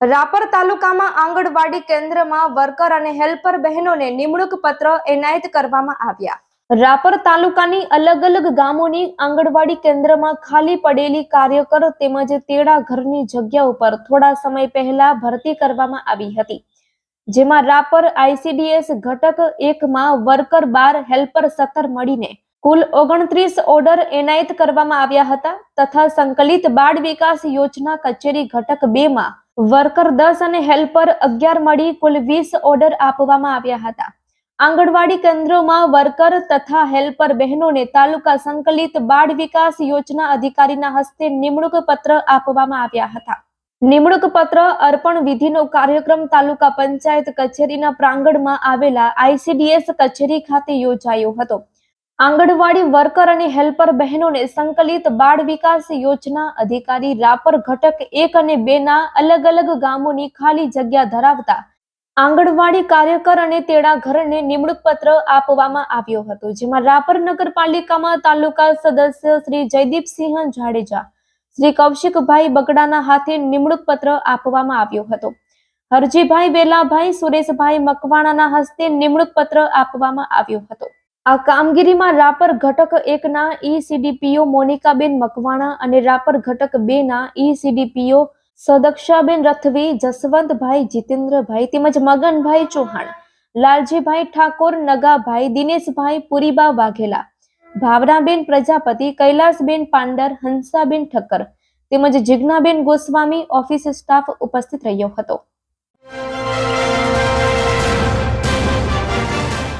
રાપર તાલુકામાં આંગણવાડી કેન્દ્રમાં વર્કર અને હેલ્પર બહેનોને નિમણૂક પત્ર એનાયત કરવામાં આવ્યા. રાપર તાલુકાની અલગ અલગ ગામોની આંગણવાડી કેન્દ્રમાં ખાલી પડેલી કાર્યકર તેમજ તેડા ઘરની જગ્યા ઉપર થોડા સમય પહેલા ભરતી કરવામાં આવી હતી. જેમાં રાપર આઈસીડીએસ ઘટક એકમાં વર્કર બાર, હેલ્પર સત્તર મળીને કુલ ઓગણત્રીસ ઓર્ડર એનાયત કરવામાં આવ્યા હતા તથા સંકલિત બાળ વિકાસ યોજના કચેરી ઘટક બે માં વર્કર દસ અને હેલ્પર અગિયાર મળી કુલ વીસ ઓર્ડર આપવામાં આવ્યા હતા. આંગણવાડી કેન્દ્રોમાં વર્કર તથા હેલ્પર બહેનોને તાલુકા સંકલિત બાળ વિકાસ યોજના અધિકારીના હસ્તે નિમણૂક પત્ર આપવામાં આવ્યા હતા. નિમણૂક પત્ર અર્પણ વિધિનો કાર્યક્રમ તાલુકા પંચાયત કચેરીના પ્રાંગણમાં આવેલા આઈસીડીએસ કચેરી ખાતે યોજાયો હતો. આંગણવાડી વર્કર અને હેલ્પર બહેનોને સંકલિત બાળ વિકાસ યોજના અધિકારી રાપર ઘટક એક અને બે ના અલગ અલગ ગામોની ખાલી જગ્યા ધરાવતા આંગણવાડી કાર્યકર અને તેડા ઘરને નિમણૂક પત્ર આપવામાં આવ્યો હતો, જેમાં રાપર નગરપાલિકામાં તાલુકા સદસ્ય શ્રી જયદીપસિંહ જાડેજા, શ્રી કૌશિકભાઈ બગડાના હાથે નિમણૂક પત્ર આપવામાં આવ્યો હતો. હરજીભાઈ વેલાભાઈ, સુરેશભાઈ મકવાણાના હસ્તે નિમણૂક પત્ર આપવામાં આવ્યો હતો. આ કામગીરીમાં રાપર ઘટક એકના ઈસીડીપીઓ મોનિકાબેન મકવાણા અને રાપર ઘટક બે ના ઈસીડીપીઓ સદક્ષાબેન રથવી, જસવંતભાઈ, જીતેન્દ્રભાઈ તેમજ મગનભાઈ ચૌહાણ, લાલજીભાઈ ઠાકોર, નગાભાઈ, દિનેશભાઈ પુરીબા વાઘેલા ભાવનાબેન પ્રજાપતિ, કૈલાસબેન પાંડર, હંસાબેન ઠક્કર તેમજ જિજ્ઞાબેન ગોસ્વામી ઓફિસ સ્ટાફ ઉપસ્થિત રહ્યો હતો.